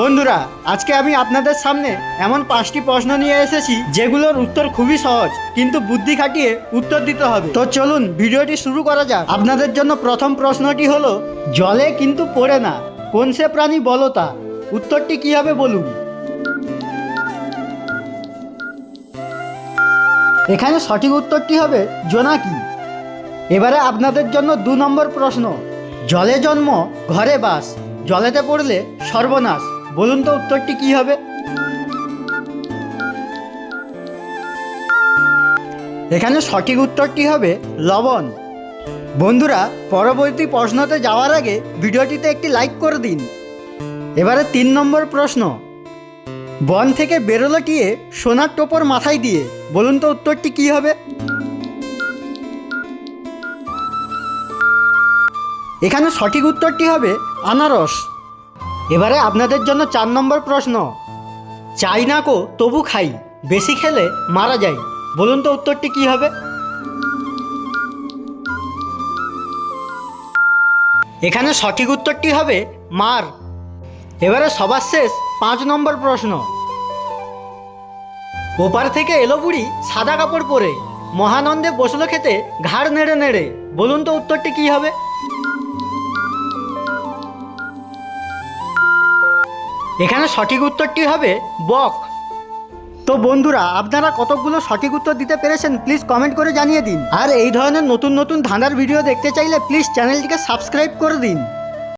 বন্ধুরা, আজকে আমি আপনাদের সামনে এমন পাঁচটি প্রশ্ন নিয়ে এসেছি যেগুলোর উত্তর খুবই সহজ, কিন্তু বুদ্ধি খাটিয়ে উত্তর দিতে হবে। তো চলুন, ভিডিওটি শুরু করা যাক। আপনাদের জন্য প্রথম প্রশ্নটি হলো, জলে কিন্তু পড়ে না, কোন সে প্রাণী বলো তা? উত্তরটি কি হবে বলুন? এখানে সঠিক উত্তরটি হবে জোনাকি। এবারে আপনাদের জন্য দু নম্বর প্রশ্ন, জলে জন্ম, ঘরে বাস, জলেতে পড়লে সর্বনাশ। বলুন তো উত্তরটি কি হবে? এখানে সঠিক উত্তরটি হবে লবণ। বন্ধুরা, পরবর্তী প্রশ্নতে যাওয়ার আগে ভিডিওটিতে একটি লাইক করে দিন। এবারে তিন নম্বর প্রশ্ন। বন থেকে বেরোলো টিয়ে সোনার টোপর মাথায় দিয়ে, বলুন তো উত্তরটি কি হবে? এখানে সঠিক উত্তরটি হবে আনারস। এবারে আপনাদের জন্য চার নম্বর প্রশ্ন। চাই না কো, তবু খাই। বেশি খেলে মারা যাই বলুন তো উত্তরটি কি হবে? এখানে সঠিক উত্তরটি হবে মার। এবারে সবার শেষ পাঁচ নম্বর প্রশ্ন। ওপার থেকে এলো বুড়ি সাদা কাপড় পরে। মহানন্দে বসল খেতে ঘাড় নেড়ে নেড়ে। বলুন তো উত্তরটি কি হবে? এখানে সঠিক উত্তরটি হবে বক। তো বন্ধুরা, আপনারা কতগুলো সঠিক উত্তর দিতে পেরেছেন প্লিজ কমেন্ট করে জানিয়ে দিন। আর এই ধরনের নতুন নতুন ধাঁধার ভিডিও দেখতে চাইলে প্লিজ চ্যানেলটিকে সাবস্ক্রাইব করে দিন।